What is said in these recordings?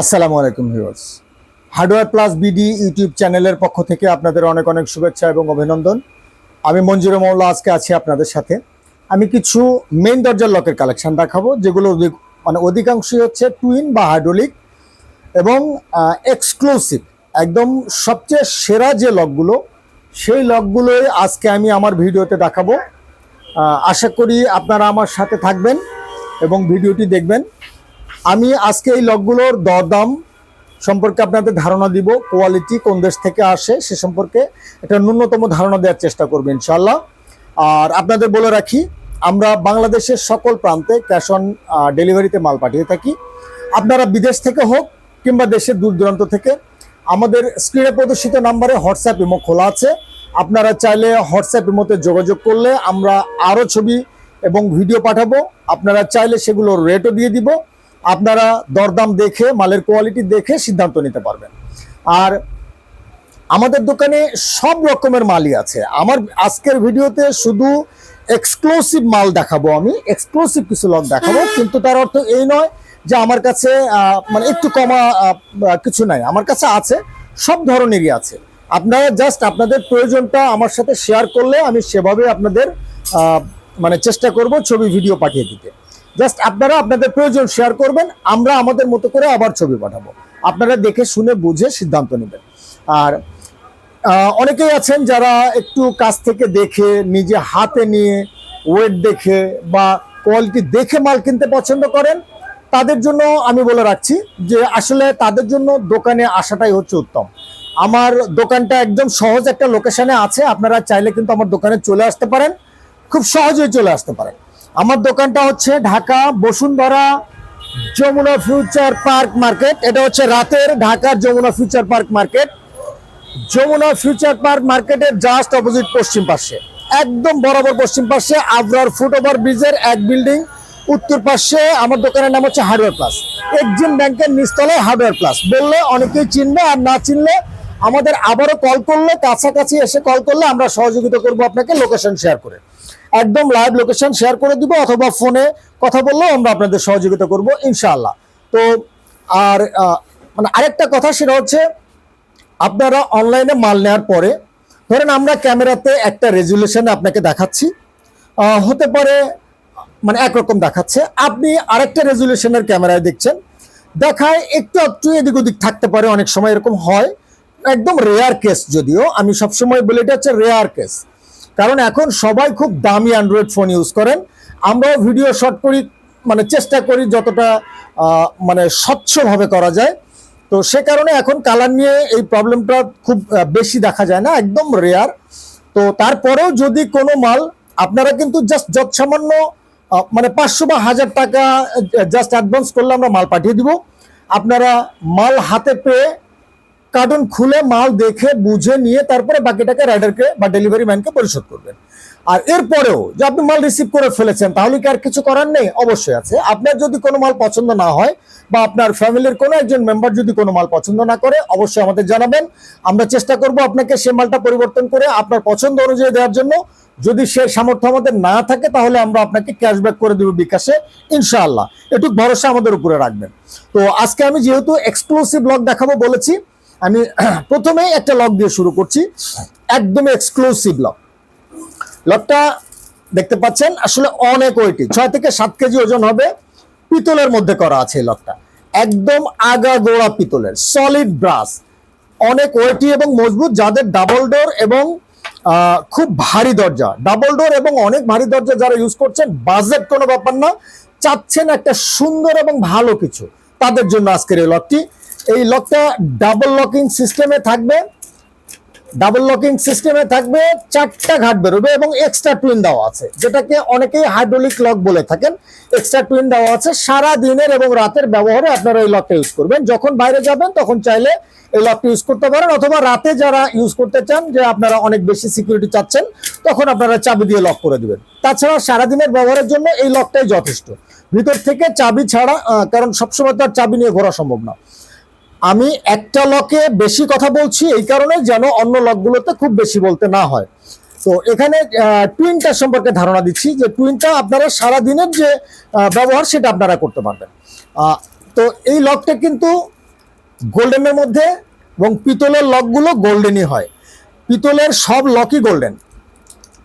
আসসালামু আলাইকুম viewers. Hardware plus BD YouTube চ্যানেলের পক্ষ থেকে আপনাদের অনেক অনেক শুভেচ্ছা এবং অভিনন্দন। আমি মঞ্জুর মৌলা আজকে আছি আপনাদের সাথে। আমি কিছু মেইন দরজার লকের কালেকশন দেখাবো, যেগুলো মানে অধিকাংশই হচ্ছে টুইন বা হাইড্রোলিক এবং এক্সক্লুসিভ একদম সবচেয়ে সেরা যে লকগুলো সেই লকগুলোই আজকে আমি আমার ভিডিওতে দেখাবো। আশা করি আপনারা আমার সাথে থাকবেন এবং ভিডিওটি দেখবেন। আমি আজকে এই লকগুলোর দরদাম সম্পর্কে আপনাদের ধারণা দিব কোয়ালিটি কোন দেশ থেকে আসে সে সম্পর্কে একটা ন্যূনতম ধারণা দেওয়ার চেষ্টা করব ইনশাল্লাহ আর আপনাদের বলে রাখি, আমরা বাংলাদেশের সকল প্রান্তে ক্যাশ অন ডেলিভারিতে মাল পাঠিয়ে থাকি। আপনারা বিদেশ থেকে হোক কিংবা দেশের দূর দূরান্ত থেকে, আমাদের স্ক্রিনে প্রদর্শিত নাম্বারে হোয়াটসঅ্যাপ ইমো খোলা আছে। আপনারা চাইলে হোয়াটসঅ্যাপ ইমোতে যোগাযোগ করলে আমরা আরও ছবি এবং ভিডিও পাঠাবো। আপনারা চাইলে সেগুলোর রেটও দিয়ে দিব। আপনারা দরদাম দেখে মালের কোয়ালিটি দেখে সিদ্ধান্ত নিতে পারবেন। আর আমাদের দোকানে সব রকমের মালই আছে। আমার আজকের ভিডিওতে শুধু এক্সক্লুসিভ মাল দেখাবো আমি। এক্সক্লুসিভ কিছু লক দেখাবো। কিন্তু তার অর্থ এই নয় যে আমার কাছে মানে একটু কমা কিছু নাই। আমার কাছে আছে সব ধরনেরই আছে। আপনারা জাস্ট আপনাদের প্রয়োজনটা আমার সাথে শেয়ার করলে আমি সেভাবে আপনাদের মানে চেষ্টা করব ছবি ভিডিও পাঠিয়ে দিতে। জাস্ট আপনারা আপনাদের প্রয়োজন শেয়ার করবেন, আমরা আমাদের মতো করে আবার ছবি পাঠাবো। আপনারা দেখে শুনে বুঝে সিদ্ধান্ত নেবেন। আর অনেকেই আছেন যারা একটু কাছ থেকে দেখে, নিজে হাতে নিয়ে ওয়েট দেখে বা কোয়ালিটি দেখে মাল কিনতে পছন্দ করেন, তাদের জন্য আমি বলে রাখছি যে আসলে তাদের জন্য দোকানে আসাটাই হচ্ছে উত্তম। আমার দোকানটা একদম সহজ একটা লোকেশনে আছে, আপনারা চাইলে কিন্তু আমার দোকানে চলে আসতে পারেন। খুব সহজেই চলে আসতে পারেন। আমার দোকানটা হচ্ছে Dhaka Bashundhara Jamuna future park market. এটা হচ্ছে রাতের ঢাকার Jamuna future park market. Jamuna future park মার্কেটের জাস্ট অপোজিট পশ্চিম পাশে। একদম বরাবর পশ্চিম পাশে আবরার ফুট ওভার ব্রিজের এক বিল্ডিং। উত্তর পাশে আমার দোকানের নাম হচ্ছে হার্ডওয়্যার প্লাস এক্সিম ব্যাংকের নিচতলায় হার্ডওয়্যার প্লাস বললে অনেকেই চিনবে আর না চিনলে আমাদের আবারও কল করলে, কাছাকাছি এসে কল করলে আমরা সহযোগিতা করব আপনাকে লোকেশন শেয়ার করে। একদম লাইভ লোকেশন শেয়ার করে দিব অথবা ফোনে কথা বললেও আমরা আপনাদের সহযোগিতা করব, ইনশাআল্লাহ। তো, আর মানে আরেকটা কথা সেটা হচ্ছে, আপনারা অনলাইনে মাল নেওয়ার পরে, ধরেন আমরা ক্যামেরাতে একটা রেজুলেশনে আপনাকে দেখাচ্ছি হতে পারে মানে একরকম দেখাচ্ছে। আপনি আরেকটা রেজুলেশনের ক্যামেরায় দেখছেন, দেখায় একটু একটু এদিক ওদিক থাকতে পারে, অনেক সময় এরকম হয়। একদম রেয়ার কেস যদিও, আমি সবসময় বলি এটা হচ্ছে রেয়ার কেস কারণ এখন সবাই খুব দামি অ্যান্ড্রয়েড ফোন ইউজ করেন। আমরাও ভিডিও শট করি মানে চেষ্টা করি যতটা মানে স্বচ্ছভাবে করা যায়। তো সে কারণে এখন কালার নিয়ে এই প্রবলেমটা খুব বেশি দেখা যায় না, একদম রেয়ার তো তারপরেও যদি কোনো মাল, আপনারা কিন্তু জাস্ট যত সামান্য মানে পাঁচশো বা হাজার টাকা জাস্ট অ্যাডভান্স করলে আমরা মাল পাঠিয়ে দিব। আপনারা মাল হাতে পেয়ে কার্টুন খুলে, মাল দেখে, বুঝে নিয়ে তারপরে বাকি টাকা রাইডারকে বা ডেলিভারি ম্যানকে পরিশোধ করবেন। আর এরপরেও যে আপনি মাল রিসিভ করে ফেলেছেন, তাহলে কি আর কিছু করার নেই? অবশ্যই আছে। আপনার যদি কোনো মাল পছন্দ না হয় বা আপনার ফ্যামিলির কোনো একজন মেম্বার যদি কোনো মাল পছন্দ না করে, অবশ্যই আমাদের জানাবেন। আমরা চেষ্টা করব আপনাকে সে মালটা পরিবর্তন করে আপনার পছন্দ অনুযায়ী দেওয়ার জন্য। যদি সে সামর্থ্য আমাদের না থাকে, তাহলে আমরা আপনাকে ক্যাশব্যাক করে দেবো বিকাশে, ইনশাআল্লাহ। এটুক ভরসা আমাদের উপরে রাখবেন। তো আজকে আমি যেহেতু এক্সক্লুসিভ লক দেখাবো বলেছি আমি প্রথমেই একটা লক দিয়ে শুরু করছি। একদম এক্সক্লুসিভ লক লকটা দেখতে পাচ্ছেন, আসলে অনেক ওয়েটি ছয় থেকে সাত কেজি ওজন হবে, পিতলের মধ্যে করা আছে এই লকটা একদম আগা গোড়া পিতলের সলিড ব্রাস অনেক ওয়েটি এবং মজবুত, যাদের ডাবল ডোর এবং খুব ভারী দরজা। ডাবল ডোর এবং অনেক ভারী দরজা যারা ইউজ করছেন বাজেট কোনো ব্যাপার না। চাচ্ছেন একটা সুন্দর এবং ভালো কিছু। তাদের জন্য আজকের এই লকটি এই লকটা ডাবল লকিং সিস্টেমে থাকবে। ডাবল লকিং সিস্টেমে থাকবে, চারটা ঘাট বেরোবে এবং এক্সট্রা টুইন দেওয়া আছে, যেটাকে অনেকেই হাইড্রোলিক লক বলে থাকেন। এক্সট্রা টুইন দেওয়া আছে, সারা দিনের এবং রাতের ব্যবহারে আপনারা এই লকটা ইউজ করবেন। যখন বাইরে যাবেন, তখন চাইলে এই লকটা ইউজ করতে পারেন, অথবা রাতে যারা ইউজ করতে চান, যে আপনারা অনেক বেশি সিকিউরিটি চাচ্ছেন, তখন আপনারা চাবি দিয়ে লক করে দিবেন। তাছাড়া সারাদিনের ব্যবহারের জন্য এই লকটাই যথেষ্ট। ভিতর থেকে চাবি ছাড়া কারণ সবসময় তো আর চাবি নিয়ে ঘোরা সম্ভব না। আমি একটা লকে বেশি কথা বলছি এই কারণে যেন অন্য লকগুলোতে খুব বেশি বলতে না হয়। তো এখানে টুইনটা সম্পর্কে ধারণা দিচ্ছি যে টুইনটা আপনারা সারা দিনের যে ব্যবহার সেটা আপনারা করতে পারবেন। তো এই লকটা কিন্তু গোল্ডেনের মধ্যে এবং পিতলের লকগুলো গোল্ডেনই হয়। পিতলের সব লকই গোল্ডেন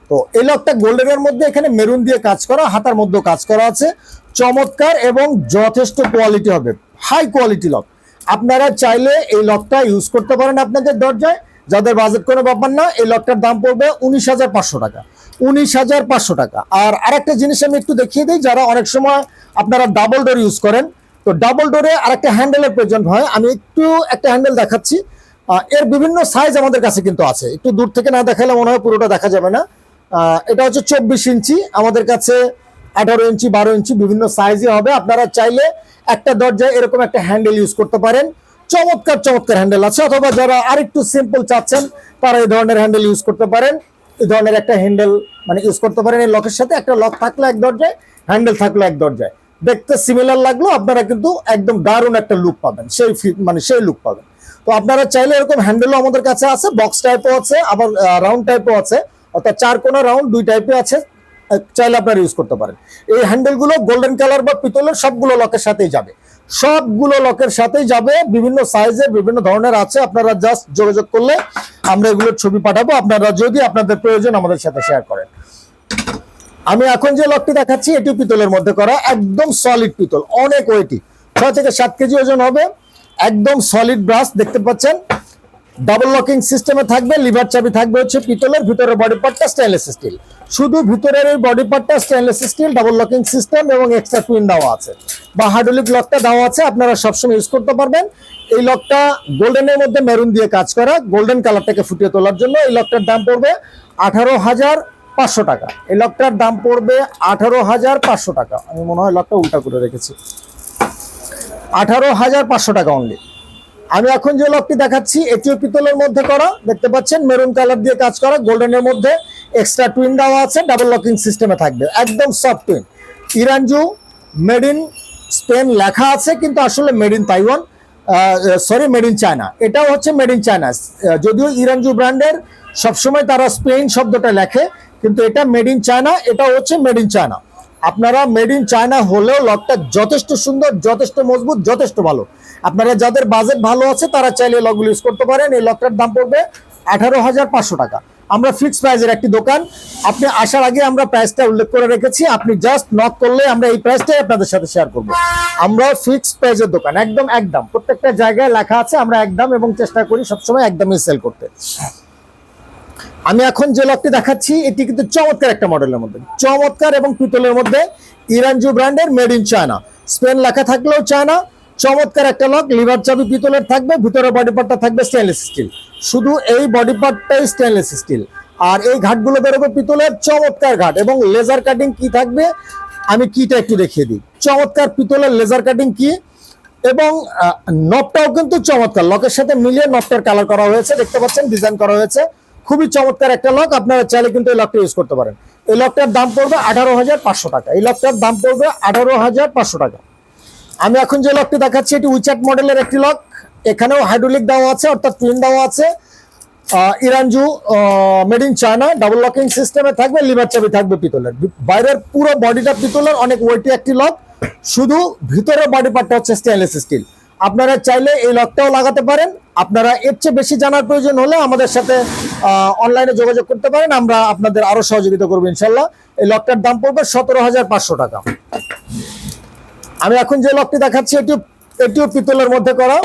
তো এই লকটা গোল্ডেনের মধ্যে এখানে মেরুন দিয়ে কাজ করা, হাতার মধ্যেও কাজ করা আছে। চমৎকার এবং যথেষ্ট কোয়ালিটি হবে। হাই কোয়ালিটি লক আপনারা চাইলে এই লকটা ইউজ করতে পারেন আপনাদের দরজায়। যাদের বাজেট কোনো ব্যাপার না, এই লকটার দাম পড়বে উনিশ হাজার পাঁচশো টাকা। উনিশ হাজার পাঁচশো টাকা। আর আরেকটা জিনিস আমি একটু দেখিয়ে দিই, যারা অনেক সময় আপনারা ডাবল ডোর ইউজ করেন, তো ডাবল ডোরে আরেকটা হ্যান্ডেলের প্রয়োজন হয়। আমি একটু একটা হ্যান্ডেল দেখাচ্ছি। এর বিভিন্ন সাইজ আমাদের কাছে কিন্তু আছে। একটু দূর থেকে না দেখালে মনে হয় পুরোটা দেখা যাবে না। এটা হচ্ছে চব্বিশ ইঞ্চি। আমাদের কাছে আঠারো ইঞ্চি, বারো ইঞ্চি বিভিন্ন সাইজে হবে। আপনারা চাইলে একটা দরজায় এরকম একটা হ্যান্ডেল ইউজ করতে পারেন। চমৎকার চমৎকার হ্যান্ডেল আছে। অথবা যারা আরেকটু সিম্পল চাচ্ছেন, তারা এই ধরনের হ্যান্ডেল ইউজ করতে পারেন। এই ধরনের একটা হ্যান্ডেল মানে ইউজ করতে পারেন এই লকের সাথে। একটা লক থাকলে এক দরজায় হ্যান্ডেল থাকলে এক দরজায়। দেখতে সিমিলার লাগল, আপনারা কিন্তু একদম দারুণ একটা লুক পাবেন। সেই মানে সেই লুক পাবেন। তো আপনারা চাইলে এরকম হ্যান্ডেলও আমাদের কাছে আছে বক্স টাইপও আছে, আবার রাউন্ড টাইপও আছে। অর্থাৎ চার কোনা রাউন্ড দুই টাইপে আছে। চাইলে আপনারা ইউজ করতে পারেন। এই হ্যান্ডেলগুলো গোল্ডেন কালার বা পিতলের সবগুলো লকের সাথেই যাবে। সবগুলো লকের সাথেই যাবে, বিভিন্ন সাইজে বিভিন্ন ধরনের আছে। আপনারা জাস্ট যোগাযোগ করলে আমরা এগুলোর ছবি পাঠাবো। আপনারা যদি আপনাদের প্রয়োজন আমাদের সাথে শেয়ার করেন। আমি এখন যে লকটি দেখাচ্ছি এটি পিতলের মধ্যে করা, একদম সলিড পিতল, অনেক ওয়েটি ছয় থেকে সাত কেজি ওজন হবে, একদম সলিড ব্রাশ দেখতে পাচ্ছেন। ডাবল লকিং সিস্টেমে থাকবে লিভার চাবি থাকবে হচ্ছে পিতলের ভিতরে বডি পার্টটা স্টেনলেস স্টিল শুধু ভিতরের এই বডি পার্টটা stainless steel double locking system এবং এক্সট্রা টুইন দেওয়া আছে। বা হাইড্রোলিক লকটা দেওয়া আছে, আপনারা সবসময় ইউজ করতে পারবেন। এই লকটা গোল্ডেনের মধ্যে মেরুন দিয়ে কাজ করা গোল্ডেন কালারটাকে ফুটিয়ে তোলার জন্য এই লকটার দাম পড়বে আঠারো হাজার পাঁচশো টাকা। এই লকটার দাম পড়বে আঠারো হাজার পাঁচশো টাকা। আমি মনে হয় লকটা উল্টা করে রেখেছি। আঠারো হাজার পাঁচশো টাকা অনলি আমি এখন যে লকটি দেখাচ্ছি, এটিও পিতলের মধ্যে করা। দেখতে পাচ্ছেন মেরুন কালার দিয়ে কাজ করা গোল্ডেনের মধ্যে এক্সট্রা টুইন দেওয়া আছে ডাবল লকিং সিস্টেমে থাকবে। একদম সফট টুইন ইরানজু মেড ইন স্পেন লেখা আছে, কিন্তু আসলে made in Taiwan sorry made in China এটাও হচ্ছে মেড ইন চায়না যদিও ইরানজু ব্র্যান্ডের সবসময় তারা স্পেন শব্দটা লেখে, কিন্তু এটা মেড ইন চায়না এটা হচ্ছে মেড ইন চায়না আপনারা মেড ইন চায়না হলেও লকটা যথেষ্ট সুন্দর, যথেষ্ট মজবুত, যথেষ্ট ভালো। আপনারা যাদের বাজেট ভালো আছে, তারা চাইলে লকগুলো ইউজ করতে পারেন। এই লকটার দাম পড়বে আঠারো হাজার পাঁচশো টাকা। আমরা ফিক্সড প্রাইজের একটি দোকান। আপনি আসার আগে আমরা প্রাইসটা উল্লেখ করে রেখেছি। আপনি জাস্ট নক করলে আমরা এই প্রাইসটাই আপনাদের সাথে শেয়ার করব। আমরা ফিক্সড প্রাইজের দোকান, একদম একদম। প্রত্যেকটা জায়গায় লেখা আছে, আমরা একদম এবং চেষ্টা করি সবসময় একদমই সেল করতে। আমি এখন যে লকটি দেখাচ্ছি, এটি কিন্তু চমৎকার একটা মডেলের মধ্যে। চমৎকার এবং পিতলের মধ্যে ইরানজু ব্র্যান্ডের মেড ইন চায়না স্পেন লেখা থাকলেও চায়না চমৎকার একটা লক লিভার চাবি পিতলের থাকবে, ভিতরে বডি পার্টটা থাকবে স্টেনলেস স্টিল শুধু এই বডি পার্টটাই স্টেনলেস স্টিল আর এই ঘাটগুলো বেরোবে পিতলের চমৎকার ঘাট। এবং লেজার কাটিং কি থাকবে? আমি কিটা একটু দেখিয়ে দিই। চমৎকার পিতলের লেজার কাটিং কি? এবং নবটাও কিন্তু চমৎকার। লকের সাথে মিলিয়ে নবটার কালার করা হয়েছে, দেখতে পাচ্ছেন ডিজাইন করা হয়েছে। খুবই চমৎকার একটা লক আপনারা চাইলে কিন্তু এই লকটা ইউজ করতে পারেন। এই লকটার দাম পড়বে আঠারো হাজার পাঁচশো টাকা। এই লকটার দাম পড়বে আঠারো হাজার পাঁচশো টাকা। আমি এখন যে লকটি দেখাচ্ছি, এটি উইচ্যাট মডেলের একটি লক এখানেও হাইড্রোলিক দেওয়া আছে, অর্থাৎ টুইন দেওয়া আছে। ইরানজু made in China double locking সিস্টেমে থাকবে লিভার চাবি থাকবে পিতলের। বাইরের পুরো বডিটা পিতলের, অনেক ওয়েটি একটি লক শুধু ভিতরের বডি পার্টটা হচ্ছে স্টেনলেস স্টিল আপনারা চাইলে এই লকটাও লাগাতে পারেন। আপনারা এর চেয়ে বেশি জানার প্রয়োজন হলে আমাদের সাথে অনলাইনে যোগাযোগ করতে পারেন। আমরা আপনাদের আরও সহযোগিতা করব, ইনশাল্লাহ। এই লকটার দাম পড়বে সতেরো হাজার পাঁচশো টাকা। আমি এখন যে লকটি দেখাচ্ছি এটি এটিও পিতলের মধ্যে করা।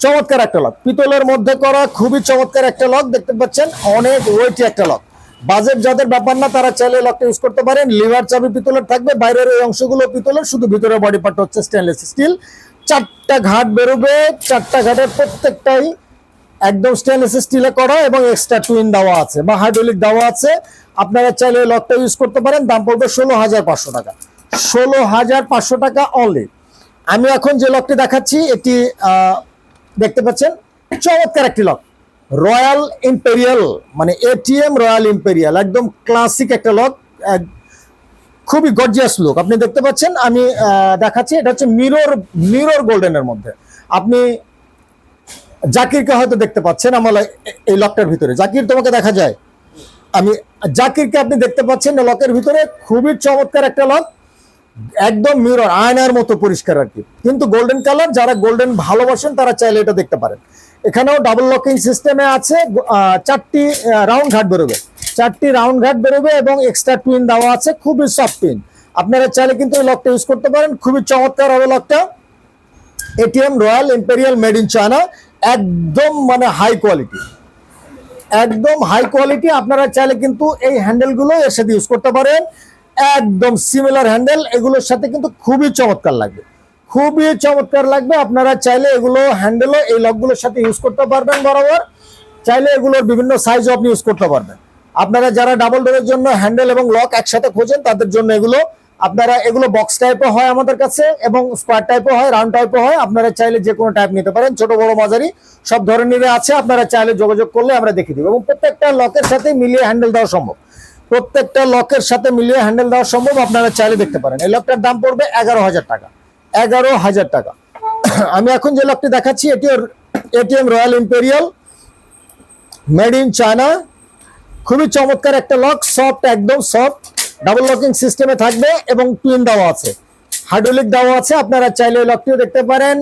চমৎকার একটা লক পিতলের মধ্যে করা খুবই চমৎকার একটা লক দেখতে পাচ্ছেন? অনেক ওয়েটি একটা লক বাজেট যাদের ব্যাপার না, তারা চাইলে লকটা ইউজ করতে পারেন। লিভার চাবি পিতলের থাকবে, বাইরের এই অংশগুলো পিতলের, শুধু ভিতরে বডি পার্ট হচ্ছে স্টেনলেস স্টিল চারটা ঘাট বেরোবে, চারটা ঘাটের প্রত্যেকটাই একদম স্টেনলেস স্টিলে করা এবং এক্সট্রা টুইন দেওয়া আছে বা হাইড্রোলিক দেওয়া আছে। আপনারা চাইলে লকটা ইউজ করতে পারেন, দাম পড়বে ষোলো হাজার পাঁচশো টাকা। ষোলো হাজার পাঁচশো টাকা অনলি আমি এখন যে লকটি দেখাচ্ছি, এটি দেখতে পাচ্ছেন, চমৎকার একটি লক রয়্যাল ইম্পেরিয়াল মানে এটিএম রয়্যাল ইম্পেরিয়াল একদম ক্লাসিক একটা লক খুবই গর্জিয়াস লুক আপনি দেখতে পাচ্ছেন, আমি দেখাচ্ছি, এটা হচ্ছে মিরর মিরর গোল্ডেনের মধ্যে। আপনি জাকিরকে হয়তো দেখতে পাচ্ছেন, আমার এই লকটার ভিতরে। জাকির, তোমাকে দেখা যায়। আমি, জাকিরকে আপনি দেখতে পাচ্ছেন লকের ভিতরে। খুবই চমৎকার একটা লক একদম মিরর আয়নার মতো পরিষ্কার আর কি। কিন্তু গোল্ডেন কালার যারা গোল্ডেন ভালোবাসেন, তারা চাইলে এটা দেখতে পারেন। এখানেও ডাবল লকিং সিস্টেমে আছে চারটি রাউন্ড ঘাট বেরোবে। চারটি রাউন্ড ঘাট বেরোবে এবং এক্সট্রা টুইন দেওয়া আছে, খুবই সফট টুইন আপনারা চাইলে কিন্তু এই লকটা ইউজ করতে পারেন, খুবই চমৎকার হবে লকটা ATM royal imperial made in China একদম মানে হাই কোয়ালিটি একদম হাই কোয়ালিটি আপনারা চাইলে কিন্তু এই হ্যান্ডেলগুলো এর সাথে ইউজ করতে পারেন। একদম সিমিলার হ্যান্ডেল এগুলোর সাথে কিন্তু খুবই চমৎকার লাগবে। খুবই চমৎকার লাগবে। আপনারা চাইলে এগুলো হ্যান্ডেলও এই লকগুলোর সাথে ইউজ করতে পারবেন বরাবর। চাইলে এগুলোর বিভিন্ন সাইজও আপনি ইউজ করতে পারবেন। আপনারা যারা ডাবল ডোরের জন্য হ্যান্ডেল এবং লক একসাথে খোঁজেন, তাদের জন্য এগুলো, আপনারা এগুলো বক্স টাইপও হয় আমাদের কাছে এবং স্কোয়ার টাইপও হয় রাউন্ড টাইপও হয়। আপনারা চাইলে যে কোনো টাইপ নিতে পারেন। ছোট, বড়, মাঝারি, সব ধরনেরই আছে। আপনারা চাইলে যোগাযোগ করলে আমরা দেখিয়ে দিব। এবং প্রত্যেকটা লকের সাথে মিলিয়ে হ্যান্ডেল দেওয়া সম্ভব। প্রত্যেকটা লকের সাথে মিলিয়ে হ্যান্ডেল দেওয়া সম্ভব, আপনারা চাইলে দেখতে পারেন। এই লকটার দাম পড়বে এগারো হাজার টাকা। এগারো হাজার টাকা। আমি এখন যে লকটি দেখাচ্ছি, এটি ATM royal imperial made in China খুবই চমৎকার একটা লক সফট একদম সফট ডাবল লকিং সিস্টেমে থাকবে এবং টুইন দেওয়া আছে। হাইড্রোলিক দেওয়া আছে, আপনারা চাইলে এই লকটিও দেখতে পারেন।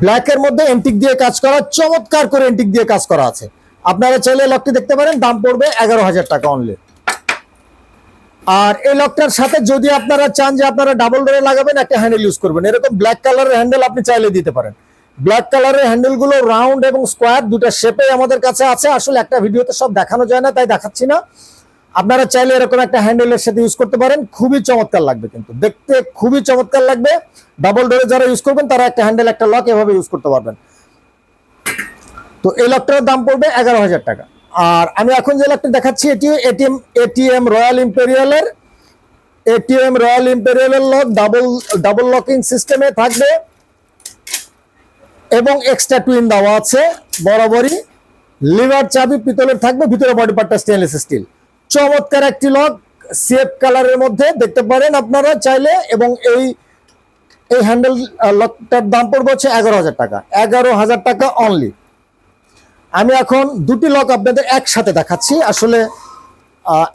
ব্ল্যাকের মধ্যে এন্টিক দিয়ে কাজ করা, চমৎকার করে এন্টিক দিয়ে কাজ করা আছে। আপনারা চাইলে লকটি দেখতে পারেন, দাম পড়বে এগারো হাজার টাকা অনলি আর এই লকটার সাথে যদি আপনারা চান যে আপনারা ডাবল ডোরে লাগাবেন, একটা হ্যান্ডেল ইউজ করবেন। এরকম ব্ল্যাক কালারের হ্যান্ডেল আপনি চাইলে দিতে পারেন। ব্ল্যাক কালারের হ্যান্ডেলগুলো রাউন্ড এবং স্কোয়ার দুটো শেপে আমাদের কাছে আছে। আসলে একটা ভিডিওতে সব দেখানো যায় না, তাই দেখাচ্ছি না। আপনারা চাইলে এরকম একটা হ্যান্ডেলের সাথে ইউজ করতে পারেন। খুবই চমৎকার লাগবে কিন্তু। দেখতে খুবই চমৎকার লাগবে। ডাবল ডোরে যারা ইউজ করবেন, তারা একটা হ্যান্ডেল একটা লক এভাবে ইউজ করতে পারবেন। তো এই লকটার দাম পড়বে এগারো হাজার টাকা। আর আমি এখন যে লকটা দেখাচ্ছি, এটি এটিএম এটিএম রয়্যাল ইম্পেরিয়ালের এটিএম রয়্যাল ইম্পেরিয়ালের লক ডাবল ডাবল লকিং সিস্টেমে থাকবে। এবং এক্সট্রা টুইন দেওয়া আছে, বরাবরই। লিভার চাবি পিতলের থাকবে, ভিতরে বডি পার্টটা স্টেনলেস স্টিল চমৎকার একটি লক সেফ কালারের মধ্যে, দেখতে পারেন আপনারা চাইলে। এবং এই এই হ্যান্ডেল লকটার দাম পড়বে হচ্ছে এগারো হাজার টাকা। এগারো হাজার টাকা অনলি আমি এখন দুটি লক আপনাদের একসাথে দেখাচ্ছি। আসলে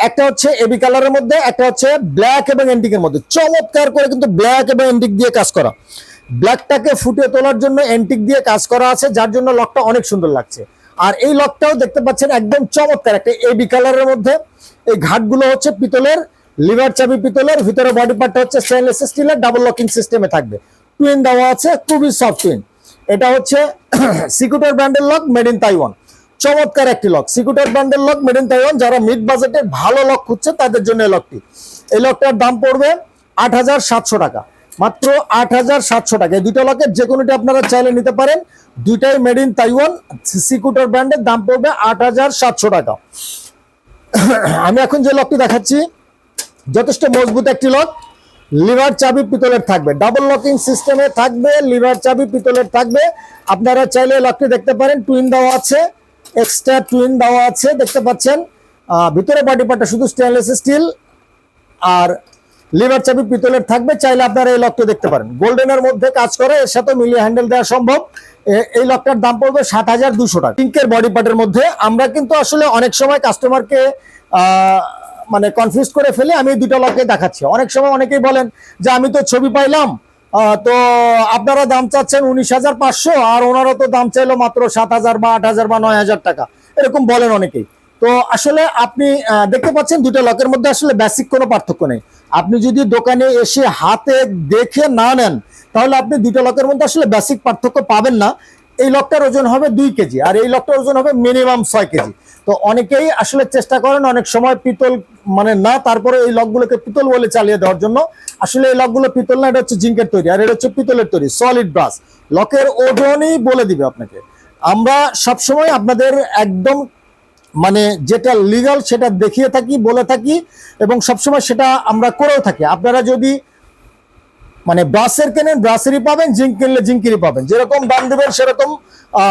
একটা হচ্ছে এবি কালারের মধ্যে, একটা হচ্ছে ব্ল্যাক এবং এন্টিকের মধ্যে। চমৎকার করে কিন্তু ব্ল্যাক এবং এন্টিক দিয়ে কাজ করা। ব্ল্যাকটাকে ফুটিয়ে তোলার জন্য এন্টিক দিয়ে কাজ করা আছে, যার জন্য লকটা অনেক সুন্দর লাগছে। আর এই লকটাও দেখতে পাচ্ছেন একদম চমৎকার একটা এবি কালারের মধ্যে। এই ঘাটগুলো হচ্ছে পিতলের, লিভার চাবি পিতলের, ভিতরে বডি পার্টটা হচ্ছে স্টেনলেস স্টিলের ডাবল লকিং সিস্টেমে থাকবে। টুইন দেওয়া আছে, খুবই সফট টুইন এটা হচ্ছে সিকিউটার ব্র্যান্ডের লক মেড ইন তাইওয়ান চমৎকার একটি লক সিকিউটার ব্র্যান্ডের লক মেড ইন তাইওয়ান যারা মিড বাজেটের ভালো লক খুঁজছে, তাদের জন্য এই লকটি এই লকটার দাম পড়বে আট হাজার সাতশো টাকা। মাত্র আট হাজার সাতশো টাকা। এই দুটো লকের যে কোনোটি আপনারা চাইলে নিতে পারেন। দুইটাই মেড ইন তাইওয়ান সিকিউটার ব্র্যান্ডের দাম পড়বে আট হাজার সাতশো টাকা। আমি এখন যে লকটি দেখাচ্ছি, যথেষ্ট মজবুত একটি লক লিভার চাবি পিতলের থাকবে। ডাবল লকিং সিস্টেমে থাকবে, লিভার চাবি পিতলের থাকবে। আপনারা চাইলে লকটি দেখতে পারেন টুইন দেওয়া আছে এক্সট্রা টুইন দেওয়া আছে, দেখতে পাচ্ছেন। ভিতরে বডি পার্টটা শুধু স্টেনলেস স্টিল আর লিভার চাবি পিতলের থাকবে, চাইলে আপনারা এই লকটি দেখতে পারেন। গোল্ডেনের মধ্যে কাজ করে, এর সাথে মিলিয়ে হ্যান্ডেল দেওয়া সম্ভব। এই লকটার দাম পড়বে সাত হাজার দুশো টাকা। পিঙ্কের বডি পার্টের মধ্যে আমরা কিন্তু আসলে অনেক সময় কাস্টমারকে মানে কনফিউজ করে ফেলে আমি দুটো লকে দেখাচ্ছি। অনেক সময় অনেকেই বলেন যে, আমি তো ছবি পাইলাম তো আপনারা দাম চাচ্ছেন উনিশ হাজার পাঁচশো, আর ওনারা তো দাম চাইলো মাত্র সাত হাজার বা আট হাজার বা নয় হাজার টাকা। এরকম বলেন অনেকেই। তো আসলে আপনি দেখতে পাচ্ছেন দুটো লকের মধ্যে আসলে বেসিক কোনো পার্থক্য নেই। আপনি যদি দোকানে এসে হাতে দেখে না নেন, তাহলে আপনি দুটো লকের মধ্যে আসলে বেসিক পার্থক্য পাবেন না। এই লকটার ওজন হবে দুই কেজি, আর এই লকটার ওজন হবে মিনিমাম ছয় কেজি। তো অনেকেই আসলে চেষ্টা করেন, অনেক সময় পিতল মানে না, তারপরে এই লকগুলোকে পিতল বলে চালিয়ে দেওয়ার জন্য। আসলে এই লকগুলো পিতল না, এটা হচ্ছে জিঙ্কের তৈরি, আর এটা হচ্ছে পিতলের তৈরি সলিড ব্রাশ লকের ওজনই বলে দিবে আপনাকে। আমরা সবসময় আপনাদের একদম মানে যেটা লিগাল সেটা দেখিয়ে থাকি, বলে থাকি, এবং সবসময় সেটা আমরা করেও থাকি। আপনারা যদি মানে ব্রাসের কেনেন ব্রাসেরই পাবেন, জিঙ্ক কিনলে জিঙ্কেরই পাবেন। যেরকম দাম দেবেন, সেরকম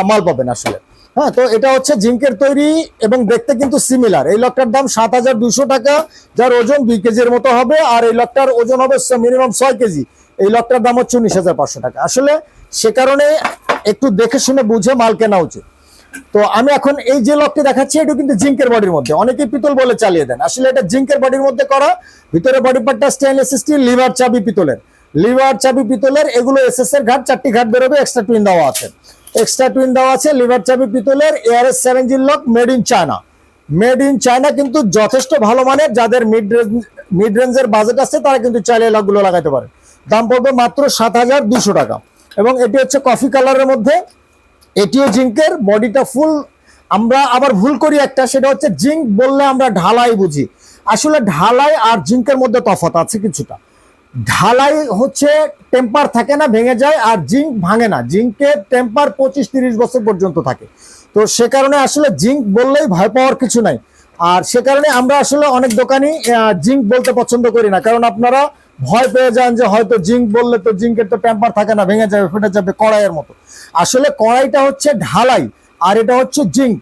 মাল পাবেন আসলে। হ্যাঁ তো এটা হচ্ছে জিঙ্কের তৈরি এবং দেখতে কিন্তু সিমিলার এই লকটার দাম সাত হাজার দুশো টাকা, যার ওজন দুই কেজির মতো হবে, আর এই লকটার ওজন হবে মিনিমাম ছয় কেজি। এই লকটার দাম হচ্ছে উনিশ হাজার পাঁচশো টাকা। আসলে সে কারণে একটু দেখে শুনে বুঝে মাল কেনা উচিত। তো আমি এখন এই যে লকটি দেখাচ্ছি, এটা কিন্তু জিঙ্কের বডির মধ্যে। অনেকেই পিতল বলে চালিয়ে দেন। আসলে এটা জিঙ্কের বডির মধ্যে করা, ভিতরে বডি পার্টটা স্টেনলেস স্টিল লিভার চাবি পিতলের। লিভার চাবি পিতলের, এগুলো এসএস এর ঘাট, চারটি ঘাট বেরোবে এক্সট্রা টুইন দেওয়া আছে। এক্সট্রা টুইন দেওয়া আছে, লিভার চাবি পিতলের ARS seven G lock made in China made in China কিন্তু যথেষ্ট ভালো মানের, যাদের মিড রেঞ্জ মিড রেঞ্জের বাজেট আছে, তারা কিন্তু চাইলে এই লকগুলো লাগাতে পারে। দাম পড়বে মাত্র সাত হাজার দুশো টাকা। এবং এটি হচ্ছে কফি কালারের মধ্যে। এটিও জিঙ্কের, বডিটা ফুল। আমরা আবার ভুল করি একটা, সেটা হচ্ছে জিঙ্ক বললে আমরা ঢালাই বুঝি। আসলে ঢালাই আর জিঙ্কের মধ্যে তফাৎ আছে কিছুটা। ঢালাই হচ্ছে টেম্পার থাকে না, ভেঙে যায় আর জিঙ্ক ভাঙে না। জিঙ্কের টেম্পার পঁচিশ তিরিশ বছর পর্যন্ত থাকে। তো সে কারণে আসলে জিঙ্ক বললেই ভয় পাওয়ার কিছু নাই। আর সে কারণে আমরা আসলে অনেক দোকানই জিঙ্ক বলতে পছন্দ করি না। কারণ আপনারা ভয় পেয়ে যান যে হয়তো জিঙ্ক বললে তো জিঙ্কের তো টেম্পার থাকে না, ভেঙে যাবে, ফেটে যাবে কড়াইয়ের মতো। আসলে কড়াইটা হচ্ছে ঢালাই, আর এটা হচ্ছে জিঙ্ক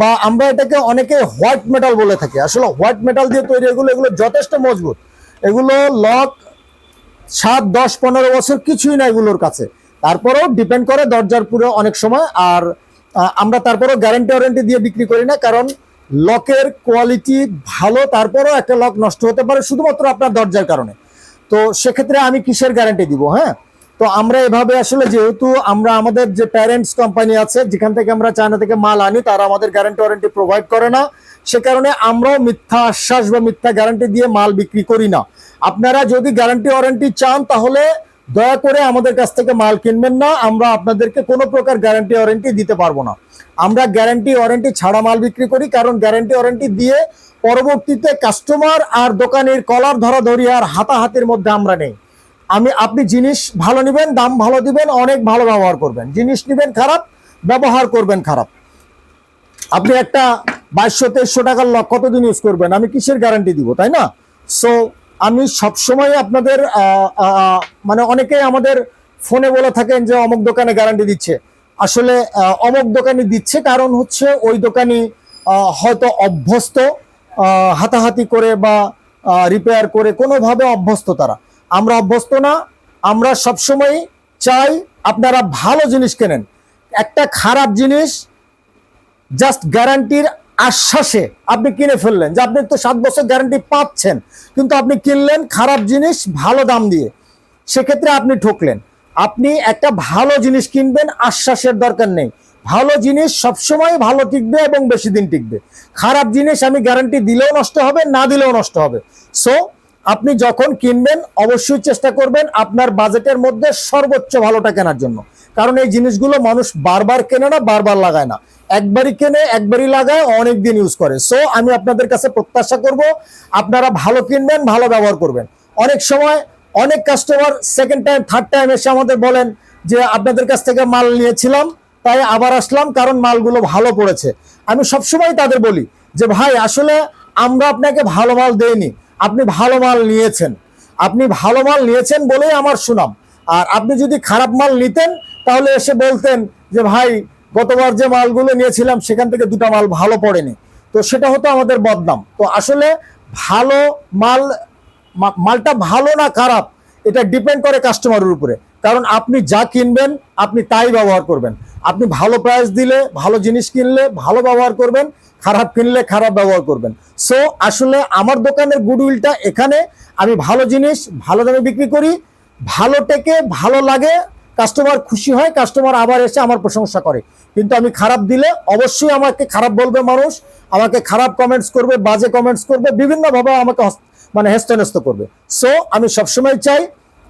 বা আমরা এটাকে অনেকে হোয়াইট মেটাল বলে থাকি। আসলে হোয়াইট মেটাল দিয়ে তৈরি এগুলো এগুলো যথেষ্ট মজবুত। এগুলো লক সাত, দশ, পনেরো বছর কিছুই না এগুলোর কাছে। তারপরেও ডিপেন্ড করে দরজার পুরো অনেক সময়, আর আমরা তারপরেও গ্যারেন্টি ওয়ারেন্টি দিয়ে বিক্রি করি না, কারণ লকের কোয়ালিটি ভালো, তারপরেও একটা লক নষ্ট হতে পারে শুধুমাত্র আপনার দরজার কারণে। তো সেক্ষেত্রে আমি কিসের গ্যারান্টি দিব হ্যাঁ? তো আমরা এভাবে আসলে যেহেতু আমরা আমাদের যে প্যারেন্টস কোম্পানি আছে, যেখান থেকে আমরা চায়না থেকে মাল আনি, তারা আমাদের গ্যারান্টি ওয়ারেন্টি প্রোভাইড করে না। সে কারণে আমরাও মিথ্যা আশ্বাস বা মিথ্যা গ্যারান্টি দিয়ে মাল বিক্রি করি না। আপনারা যদি গ্যারান্টি ওয়ারেন্টি চান, তাহলে দয়া করে আমাদের কাছ থেকে মাল কিনবেন না। আমরা আপনাদেরকে কোনো প্রকার গ্যারান্টি ওয়ারেন্টি দিতে পারব না। আমরা গ্যারান্টি ওয়ারেন্টি ছাড়া মাল বিক্রি করি, কারণ গ্যারান্টি ওয়ারেন্টি দিয়ে পরবর্তীতে কাস্টমার আর দোকানের কলার ধরা ধরাধরি আর হাতাহাতির মধ্যে আমরা নেই। আমি, আপনি জিনিস ভালো নেবেন, দাম ভালো দিবেন, অনেক ভালো ব্যবহার করবেন। জিনিস নেবেন খারাপ, ব্যবহার করবেন খারাপ। আপনি একটা বাইশশো, তেইশশো টাকার লক কতদিন ইউজ করবেন? আমি কিসের গ্যারান্টি দিব, তাই না? সো আমি সবসময় আপনাদের মানে অনেকেই আমাদের ফোনে বলে থাকেন যে অমুক দোকানে গ্যারান্টি দিচ্ছে। আসলে অমুক দোকানি দিচ্ছে কারণ হচ্ছে ওই দোকানি হয়তো অভ্যস্ত হাতাহাতি করে বা রিপেয়ার করে কোনোভাবে অভ্যস্ত তারা। আমরা অভ্যস্ত না, আমরা সবসময় চাই আপনারা ভালো জিনিস কেনেন। একটা খারাপ জিনিস জাস্ট গ্যারান্টির আশ্বাসে আপনি কিনে ফেললেন, যে আপনি তো সাত বছর গ্যারান্টি পাচ্ছেন, কিন্তু আপনি কিনলেন খারাপ জিনিস ভালো দাম দিয়ে। সেক্ষেত্রে আপনি ঠকলেন। আপনি একটা ভালো জিনিস কিনবেন, আশ্বাসের দরকার নেই। ভালো জিনিস সবসময় ভালো টিকবে এবং বেশি দিন টিকবে। খারাপ জিনিস আমি গ্যারান্টি দিলেও নষ্ট হবে, না দিলেও নষ্ট হবে। সো আপনি যখন কিনবেন, অবশ্যই চেষ্টা করবেন আপনার বাজেটের মধ্যে সর্বোচ্চ ভালোটা কেনার জন্য। কারণ এই জিনিসগুলো মানুষ বারবার কেনে না, বারবার লাগায় না। একবারই কেনে, একবারই লাগায় অনেক দিন ইউজ করে। সো আমি আপনাদের কাছে প্রত্যাশা করব, আপনারা ভালো কিনবেন, ভালো ব্যবহার করবেন। অনেক সময় অনেক customer second time third time এসে আমাদের বলেন যে, আপনাদের কাছ থেকে মাল নিয়েছিলাম, তাই আবার আসলাম কারণ মালগুলো ভালো পড়েছে। আমি সবসময় তাদের বলি যে, ভাই, আসলে আমরা আপনাকে ভালো মাল দেইনি। আপনি ভালো মাল নিয়েছেন। আপনি ভালো মাল নিয়েছেন বলেই আমার সুনাম। আর আপনি যদি খারাপ মাল নিতেন, তাহলে এসে বলতেন যে, ভাই গতবার যে মালগুলো নিয়েছিলাম, সেখান থেকে দুটো মাল ভালো পড়েনি। তো সেটা হতো আমাদের বদনাম। তো আসলে ভালো মাল মালটা ভালো না খারাপ, এটা ডিপেন্ড করে কাস্টমারের উপরে। কারণ আপনি যা কিনবেন, আপনি তাই ব্যবহার করবেন। আপনি ভালো প্রাইস দিলে, ভালো জিনিস কিনলে ভালো ব্যবহার করবেন, খারাপ কিনলে খারাপ ব্যবহার করবেন। সো আসলে আমার দোকানের গুডউইলটা এখানে। আমি ভালো জিনিস, ভালো দামে বিক্রি করি, ভালো টেকে, ভালো লাগে কাস্টমার খুশি হয়, কাস্টমার আবার এসে আমার প্রশংসা করে। কিন্তু আমি খারাপ দিলে অবশ্যই আমাকে খারাপ বলবে মানুষ, আমাকে খারাপ কমেন্টস করবে, বাজে কমেন্টস করবে, বিভিন্নভাবে আমাকে মানে হেস্তনেস্ত করবে। সো আমি সবসময় চাই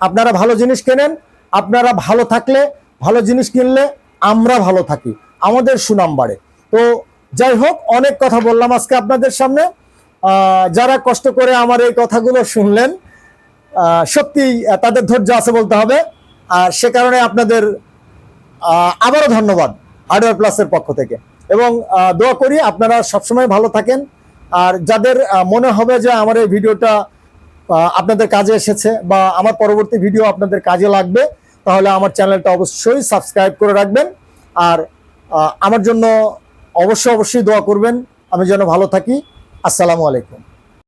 আপনারা ভালো জিনিস কেনেন, আপনারা ভালো থাকলে, ভালো জিনিস কিনলে আমরা ভালো থাকি, আমাদের সুনাম বাড়ে। তো যাই হোক, অনেক কথা বললাম আজকে আপনাদের সামনে। যারা কষ্ট করে আমার এই কথাগুলো শুনলেন সত্যি তাদের ধৈর্য আছে বলতে হবে। আর সে কারণে আপনাদের আবারও ধন্যবাদ হার্ডওয়্যার প্লাসের পক্ষ থেকে। এবং দোয়া করি আপনারা সবসময় ভালো থাকেন। আর যাদের মনে হবে যে আমার এই ভিডিওটা আপনাদের কাজে এসেছে বা আমার পরবর্তী ভিডিও আপনাদের কাজে লাগবে, তাহলে আমার চ্যানেলটা অবশ্যই সাবস্ক্রাইব করে রাখবেন। আর আমার জন্য অবশ্যই অবশ্যই দোয়া করবেন। আমি যেন ভালো থাকি। আসসালামু আলাইকুম।